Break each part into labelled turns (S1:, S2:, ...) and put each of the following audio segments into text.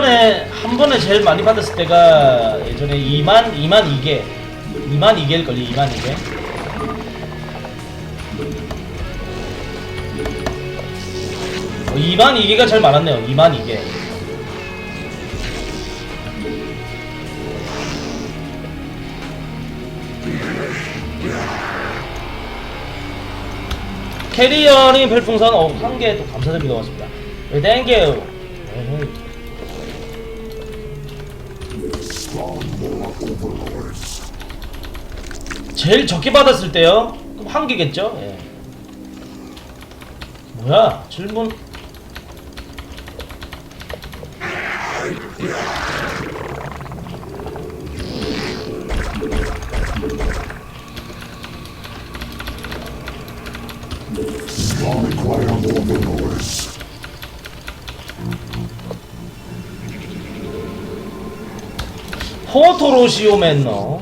S1: 번에 한 번에 제일 많이 받았을 때가 예전에 2만 2만 2개 2만 2개일 걸요 2만 2개 어, 2만 2개가 제일 많았네요 2만 2개 캐리어링 별풍선 어, 한개 또 감사드립니다. 고맙습니다. 네, 땡큐 에 제일 적게 받았을 때요? 그럼 한 개겠죠? 예. 뭐야? 질문. 포토로시오 맨너.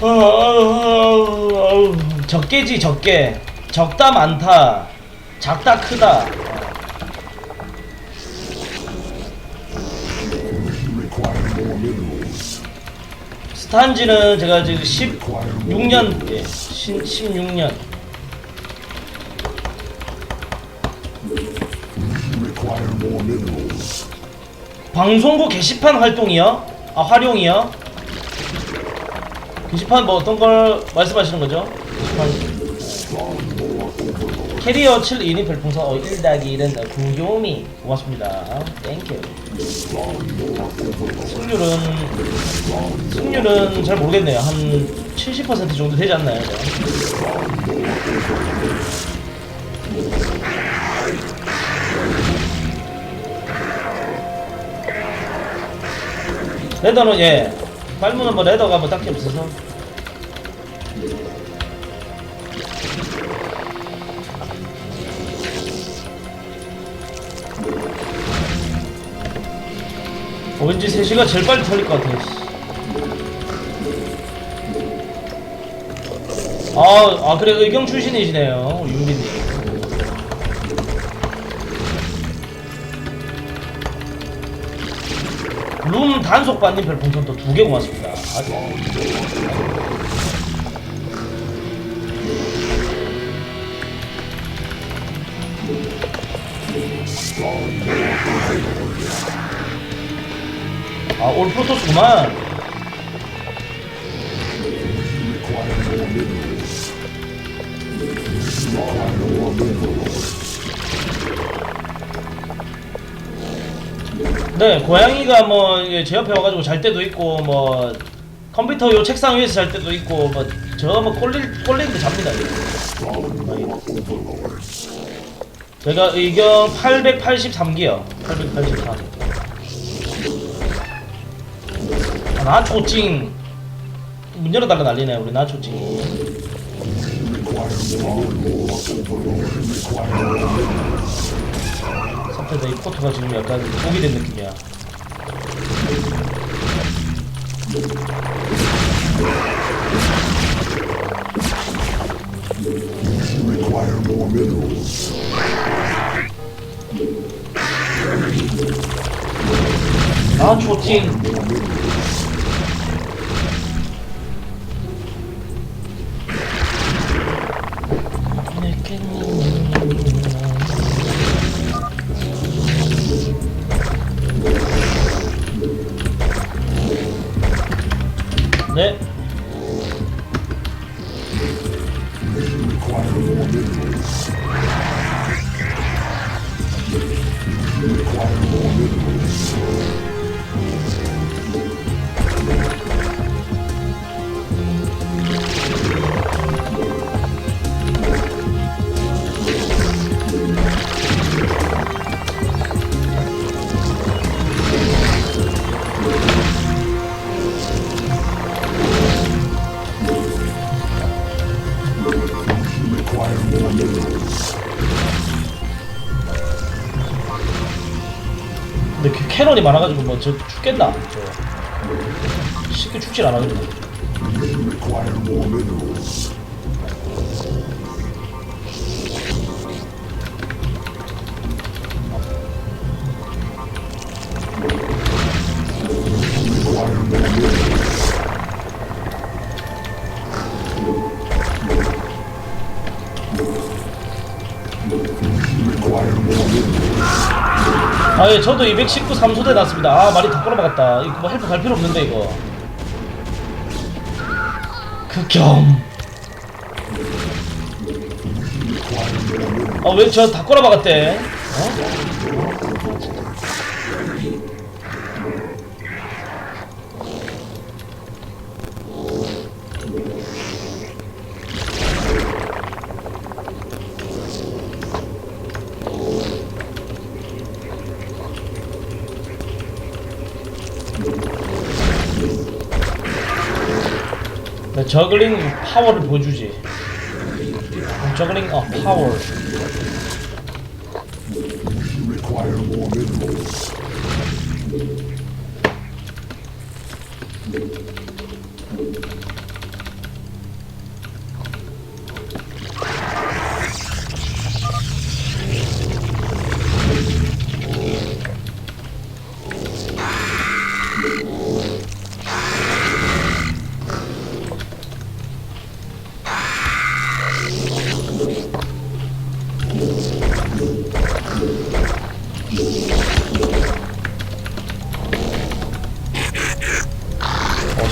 S1: 어, 어, 어, 적게지 적게. 적다 많다. 작다 크다. 스탄지는 제가 지금 16년, 예, 16년.
S2: Require more minerals.
S1: 방송국 게시판 활동이요? 아 활용이요? 게시판 뭐 어떤 걸 말씀하시는 거죠? 게시판. 캐리어 7 1인 별풍선 어, 1닭이 1은 구요미 고맙습니다 땡큐. 승률은 승률은 잘 모르겠네요 한 70% 정도 되지 않나요? 저? 레더는 예 발문은 뭐 레더가 뭐 딱히 없어서 왠지 3시가 제일 빨리 털릴 것 같아 씨. 아, 아 그래 의경 출신이시네요 윤빈님. 룸 단속반님 별풍선 또 두 개 고맙습니다. 아, 아, 올
S2: minerals.
S1: 네, 고양이가 뭐, 이게 제 옆에 와가지고 잘 때도 있고, 뭐, 컴퓨터 요 책상 위에서 잘 때도 있고, 뭐, 저 뭐, 꼴릴, 꼴리는데 잡니다. 제가 의경 883기요. 883. 나초찡. 문 열어달라 난리네, 우리 나초찡. 사태다 이 포토가 지금 약간 독이 된 느낌이야.
S2: More minerals.
S1: 네. 캐논이 많아가지고 뭐 저 죽겠나? 저 쉽게 죽질 않아가지고. 아 예 저도 219 3소대 났습니다. 아 말이 다 꼬라박았다. 이거 뭐 헬프 갈 필요 없는데 이거. 극혐. 아 왜 저 다 꼬라박았대? 어? 네, 저글링 파워를 보여주지. 저글링 어 파워.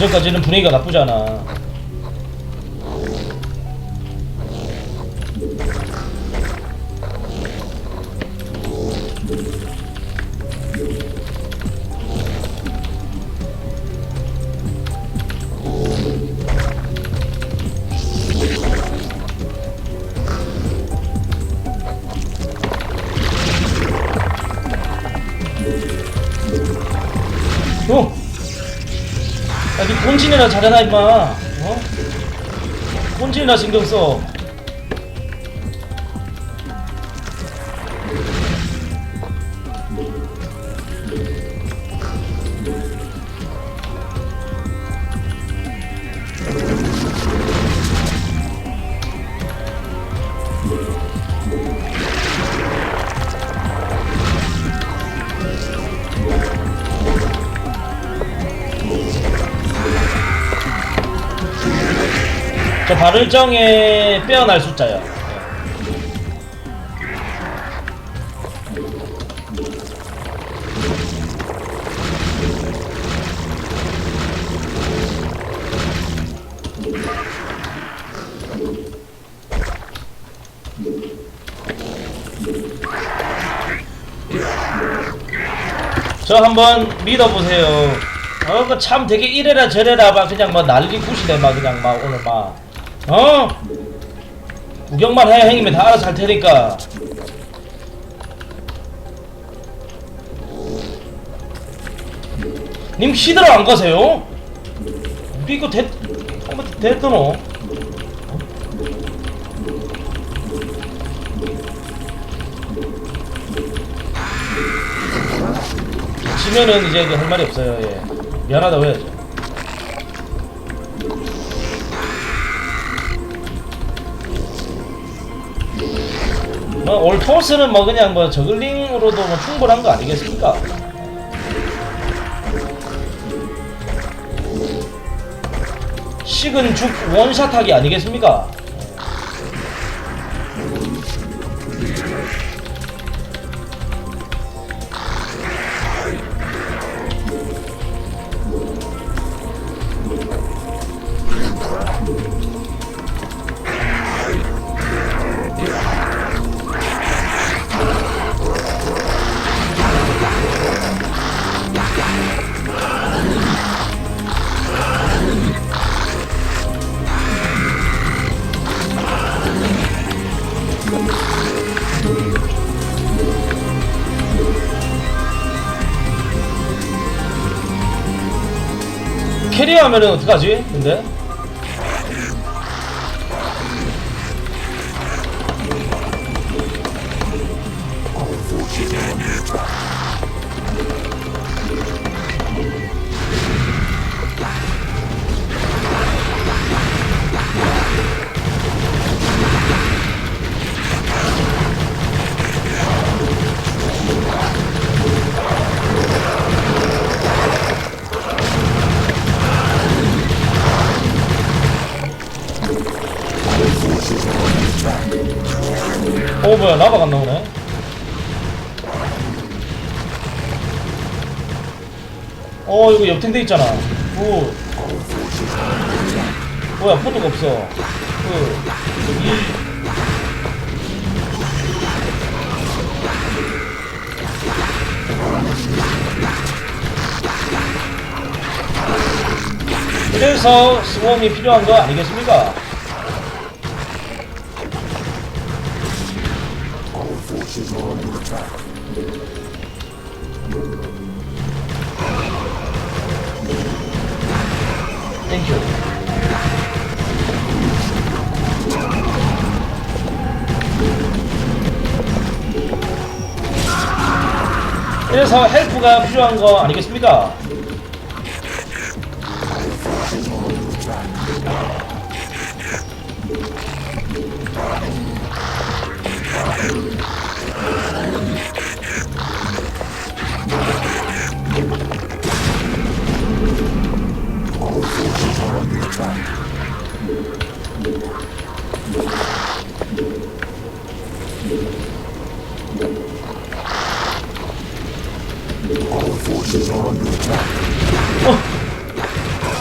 S1: 어제까지는 분위기가 나쁘지 않아. 본진이나 잘해라, 임마. 어? 본진이나 신경 써. 저 발을정에 빼어날 숫자요. 저 한번 믿어보세요. 어, 그 참 되게 이래라 저래라 막 그냥 뭐 난리 굿이네 막 그냥 막 오늘 막 어? 구경만 해 형님이 다 알아서 할 테니까 님 시들어 안 가세요? 우리 이거 대.. 한번 됐더노 지면은 이제 할 말이 없어요 예. 미안하다고 해야죠 뭐 올 토스는 뭐 그냥 뭐 저글링으로도 뭐 충분한 거 아니겠습니까? 식은 죽 원샷하기 아니겠습니까? 캐리하면은 어떡하지? 근데? 어 뭐야 라바가 안 나오네. 어 이거 옆탱 돼 있잖아. 오 뭐야 포도가 없어. 그 이... 그래서 스웜이 필요한 거 아니겠습니까? 땡큐 그래서 헬프가 필요한 거 아니겠습니까?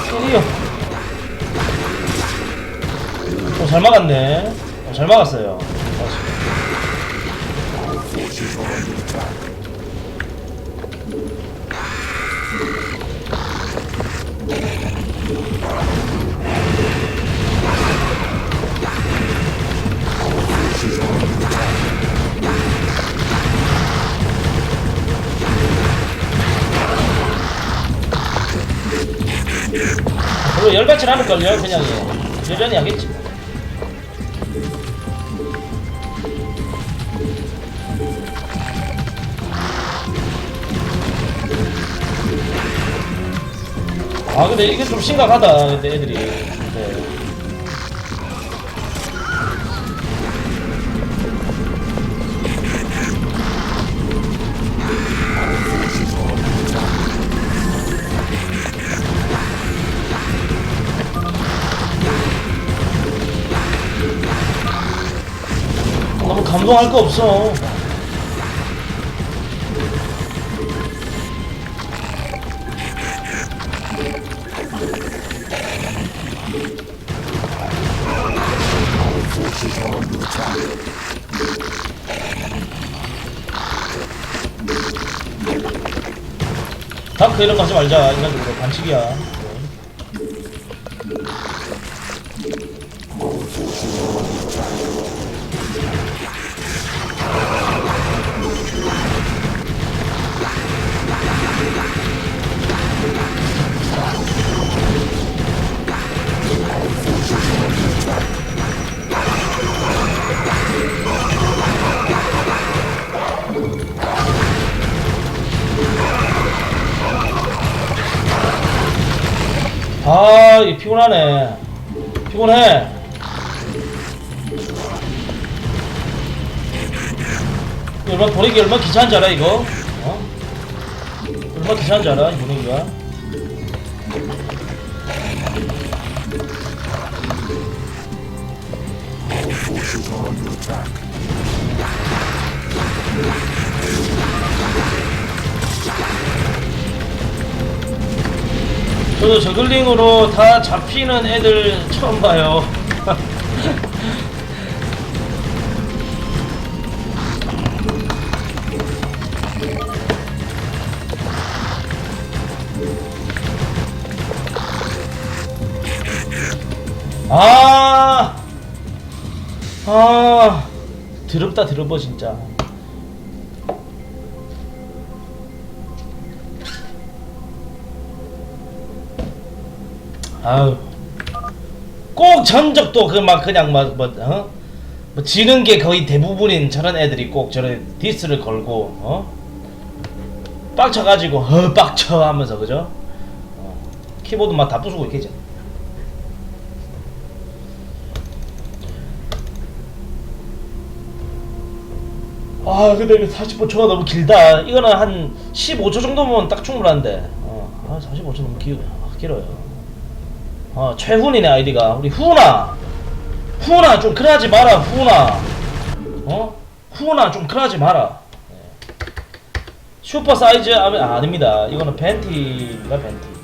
S1: 드디어? 어, 잘 막았네. 어, 잘 막았어요 열받진 않을걸요 그냥 예. 여전히 하겠지 아 근데 이게 좀 심각하다 근데 애들이 네.
S2: Forces
S1: 감동할 거 없어. 다크 이런 거 하지 말자 인간적으로 반칙이야 아, 이 피곤하네. 피곤해. 얼마 보내기 얼마 알아 이거? 어? 얼마 알아 이 보내기가? 저도 저글링으로 다 잡히는 애들 처음 봐요. 아, 아, 더럽다 더러워 진짜. 아유, 꼭 전적도 그 막 그냥 막 뭐, 어? 뭐 지는 게 거의 대부분인 저런 애들이 꼭 저런 디스를 걸고, 어? 빡쳐가지고 허 빡쳐 하면서 그죠? 어, 키보드 막 다 부수고 있겠지. 아 근데 이거 45초가 너무 길다. 이거는 한 15초 정도면 딱 충분한데. 어, 아 45초 너무 길, 아, 길어요. 어 최훈이네 아이디가. 우리 후나 후나 좀 그러지 마라 후나 어? 후나 좀 그러지 마라. 네. 슈퍼 사이즈 아, 아닙니다. 이거는 벤티가 벤티